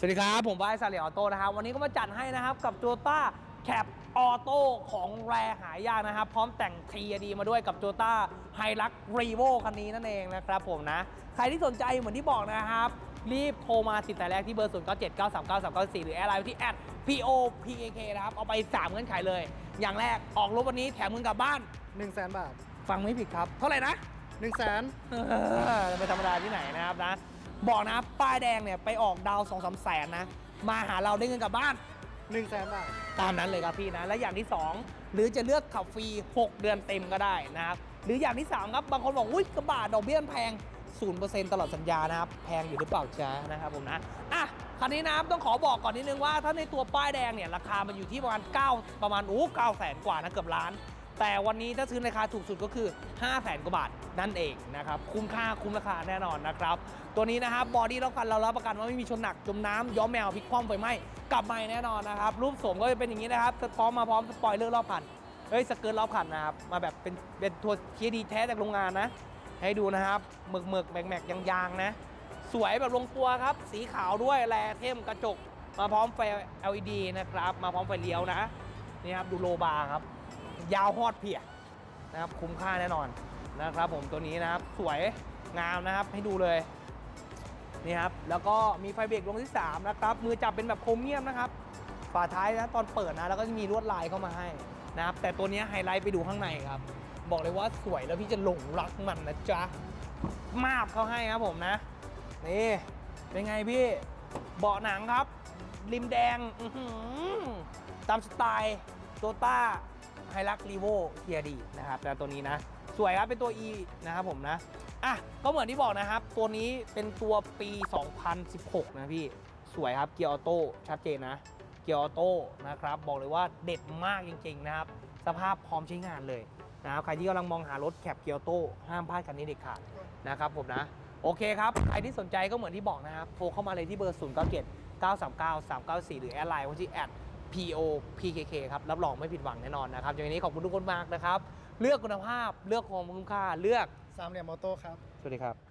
สวัสดีครับ ผมว่าไอซาเลียออโต้นะครับ วันนี้ก็มาจัดให้นะครับ กับ t o y ต้าแคปออโต้ของแรหายากนะครับ พร้อมแต่ง TRD มาด้วยกับ t o y ต้าไฮรักรีโวคันนี้นั่นเองนะครับผมนะ ใครที่สนใจเหมือนที่บอกนะครับ รีบโทรมาติดแต่แรกที่เบอร์ 0 9 7 9 3 9 3 9 4 หรือแอดไลน์ที่ @popk นะครับ เอาไป 3 เงื่อนไขเลย อย่างแรกออกรถวันนี้แถมเงินกลับบ้าน 1 0 0 0 0แสนบาท ฟังไม่ผิดครับ เท่าไหร่นะ1 0 0 0 0แสนเออไม่ธรรมดาที่ไหนนะครับนะ บอกนะ ป้ายแดงเนี่ยไปออกดาวสองสามแสนนะ มาหาเราได้เงินกลับบ้าน1 0 0 0 0แสนบาท ตามนั้นเลยครับพี่นะ และอย่างที่ 2 หรือจะเลือกขับฟรี 6 เดือนเต็มก็ได้นะครับ หรืออย่างที่ 3 ครับ บางคนบอกอุ้ยกระบะดอกเบี้ยมันแพง 0%ตลอดสัญญานะครับ แพงอยู่หรือเปล่าจ๊ะนะครับผมนะ อะ คันนี้นะครับต้องขอบอกก่อนนิดนึงว่า ถ้าในตัวป้ายแดงเนี่ยราคามันอยู่ที่ประมาณ 9 ประมาณโอ้9แสนกว่านะเกือบล้าน แต่วันนี้ถ้าซื้อในราคาถูกสุดก็คือ 5 0 0แสนกว่าบาทนั่นเองนะครับ คุ้มค่าคุ้มราคาแน่นอนนะครับ ตัวนี้นะครับบอดี้รับประกันเรารับประกันว่าไม่มีชนหนักจมน้ำย้อมแมวพลิกคว่ำไฟไหม้กลับมาแน่นอนนะครับ รูปโสมก็จะเป็นอย่างนี้นะครับพร้อมมาพร้อมสปอยเลอร์รอบคันเฮ้ยสเกิร์ตรอบคันนะครับมาแบบเป็นเป็นตัวเทียดีแท้จากโรงงานนะ ให้ดูนะครับหมึกหมึกแมกแม็กยางๆนะ สวยแบบลงตัวครับ สีขาวด้วยแลเทมกระจก มาพร้อมไฟ LED นะครับ มาพร้อมไฟเลี้ยวนะ นี่ครับดูโลบาร์ครับ ยาวฮอดเพียนะครับคุ้มค่าแน่นอนนะครับผมตัวนี้นะครับสวยงามนะครับให้ดูเลยนี่ครับแล้วก็มีไฟเบรกดวงที่3นะครับมือจับเป็นแบบโครเมียมนะครับฝาท้ายนะตอนเปิดนะแล้วก็จะมีลวดลายเข้ามาให้นะครับแต่ตัวนี้ไฮไลท์ไปดูข้างในครับ บอกเลยว่าสวยแล้วพี่จะหลงรักมันนะจ๊ะมาบเขาให้ครับผมนะนี่เป็นไงพี่เบาะหนังครับ ริมแดงตามสไตล์โตต้า ไฮรักรีโวเทียดีนะครับแต่ตัวนี้นะ สวยครับเป็นตัว E นะครับผมนะอะก็เหมือนที่บอกนะครับ ตัวนี้เป็นตัวปี 2016 นะพี่ สวยครับเกียร์ออโต้ชัดเจนนะ เกียร์ออโต้นะครับ บอกเลยว่าเด็ดมากจริงๆนะครับ สภาพพร้อมใช้งานเลยนะครับใครที่กำลังมองหารถแคปเกียร์ออโต้ห้ามพลาดคันนี้เด็ดขาดนะครับผมนะ โอเคครับ ใครที่สนใจก็เหมือนที่บอกนะครับ โทรเข้ามาเลยที่เบอร์ 0 9 7 9 3 9 3 9 4 หรือแอดไลน์วันที่แอด @popkk ครับรับรองไม่ผิดหวังแน่นอนนะครับอย่างนี้ขอบคุณทุกคนมากนะครับ เลือกคุณภาพเลือกความคุ้มค่าเลือกสามเหลี่ยมออโต้ครับ สวัสดีครับ